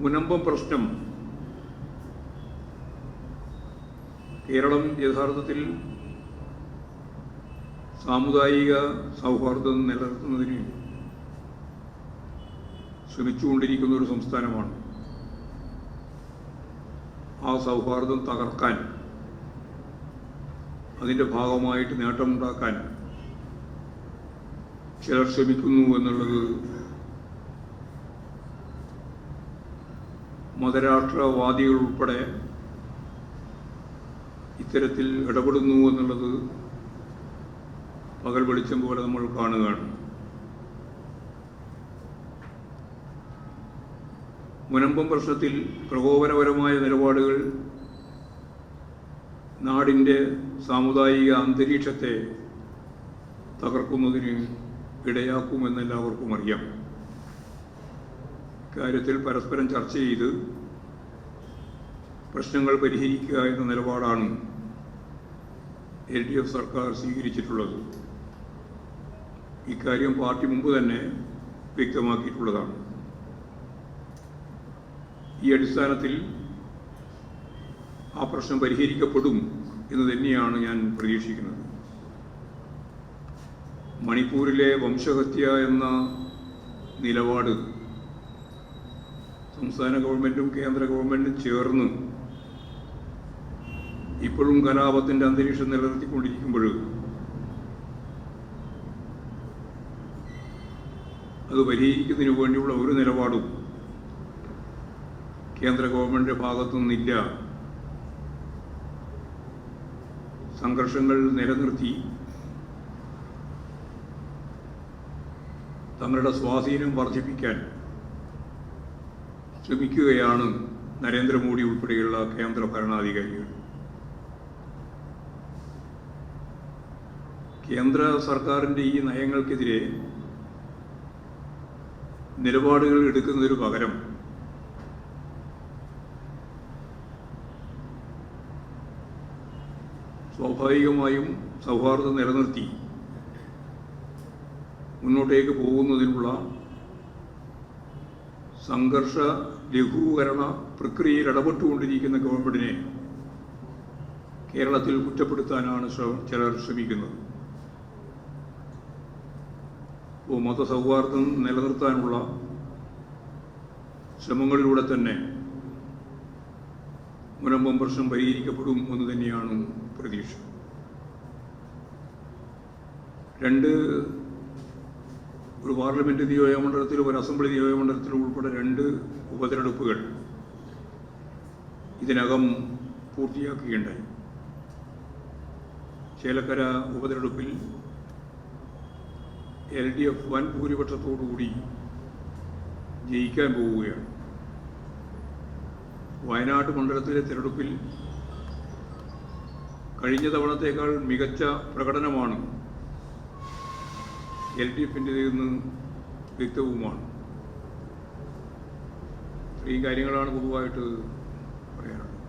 മുനമ്പം പ്രശ്നം. കേരളം യഥാർത്ഥത്തിൽ സാമുദായിക സൗഹാർദ്ദം നിലനിർത്തുന്നതിന് ശ്രമിച്ചുകൊണ്ടിരിക്കുന്ന ഒരു സംസ്ഥാനമാണ്. ആ സൗഹാർദ്ദം തകർക്കാൻ അതിന്റെ ഭാഗമായിട്ട് നേട്ടമുണ്ടാക്കാൻ ചിലർ ശ്രമിക്കുന്നു എന്നുള്ളത് മതരാഷ്ട്രവാദികൾ ഉൾപ്പെടെ ഇത്തരത്തിൽ ഇടപെടുന്നു എന്നുള്ളത് പകൽ വെളിച്ചം പോലെ നമ്മൾ കാണുകയാണ്. മുനമ്പം പ്രശ്നത്തിൽ പ്രകോപനപരമായ നിലപാടുകൾ നാടിന്റെ സാമുദായിക അന്തരീക്ഷത്തെ തകർക്കുന്നതിന് ഇടയാക്കുമെന്ന് എല്ലാവർക്കും അറിയാം. കാര്യത്തിൽ പരസ്പരം ചർച്ച ചെയ്ത് പ്രശ്നങ്ങൾ പരിഹരിക്കുക എന്ന നിലപാടാണ് എൽ ഡി എഫ് സർക്കാർ സ്വീകരിച്ചിട്ടുള്ളത്. ഇക്കാര്യം പാർട്ടി മുമ്പ് തന്നെ വ്യക്തമാക്കിയിട്ടുള്ളതാണ്. ഈ അടിസ്ഥാനത്തിൽ ആ പ്രശ്നം പരിഹരിക്കപ്പെടും എന്ന് തന്നെയാണ് ഞാൻ പ്രതീക്ഷിക്കുന്നത്. മണിപ്പൂരിലെ വംശഹത്യ എന്ന നിലപാട് സംസ്ഥാന ഗവൺമെന്റും കേന്ദ്ര ഗവൺമെന്റും ചേർന്ന് ഇപ്പോഴും കലാപത്തിന്റെ അന്തരീക്ഷം നിലനിർത്തിക്കൊണ്ടിരിക്കുമ്പോൾ അത് പരിഹരിക്കുന്നതിന് വേണ്ടിയുള്ള ഒരു നിലപാടും കേന്ദ്ര ഗവൺമെന്റിന്റെ ഭാഗത്തു നിന്നില്ല സംഘർഷങ്ങൾ നിലനിർത്തി. തങ്ങളുടെ സ്വാധീനം വർദ്ധിപ്പിക്കാൻ ശ്രമിക്കുകയാണ് നരേന്ദ്രമോദി ഉൾപ്പെടെയുള്ള കേന്ദ്ര ഭരണാധികാരികൾ. കേന്ദ്ര സർക്കാരിന്റെ ഈ നയങ്ങൾക്കെതിരെ നിലപാടുകൾ എടുക്കുന്നതിന് പകരം സ്വാഭാവികമായും സൗഹാർദ്ദം നിലനിർത്തി മുന്നോട്ടേക്ക് പോകുന്നതിനുള്ള സംഘർഷ ലഘൂകരണ പ്രക്രിയയിൽ ഇടപെട്ടുകൊണ്ടിരിക്കുന്ന ഗവൺമെന്റിനെ കേരളത്തിൽ കുറ്റപ്പെടുത്താനാണ് ചിലർ ശ്രമിക്കുന്നത്. മതസൗഹാർദ്ദം നിലനിർത്താനുള്ള ശ്രമങ്ങളിലൂടെ തന്നെ മുനമ്പം പ്രശ്നം പരിഹരിക്കപ്പെടും എന്ന് തന്നെയാണ് പ്രതീക്ഷ. രണ്ട് ഒരു പാർലമെന്റ് നിയോജകമണ്ഡലത്തിലും ഒരു അസംബ്ലി നിയോജകമണ്ഡലത്തിലും ഉൾപ്പെടെ രണ്ട് ഉപതെരഞ്ഞെടുപ്പുകൾ ഇതിനകം പൂർത്തിയാക്കുകയുണ്ടായി. ചേലക്കര ഉപതെരഞ്ഞെടുപ്പിൽ എൽ ഡി എഫ് വൻ ഭൂരിപക്ഷത്തോടുകൂടി ജയിക്കാൻ പോവുകയാണ്. വയനാട് മണ്ഡലത്തിലെ തിരഞ്ഞെടുപ്പിൽ കഴിഞ്ഞ തവണത്തേക്കാൾ മികച്ച പ്രകടനമാണ് എൽ ഡി എഫിന്റെതെന്ന് വ്യക്തവുമാണ്. ഈ കാര്യങ്ങളാണ് പൊതുവായിട്ട് പറയാനുള്ളത്.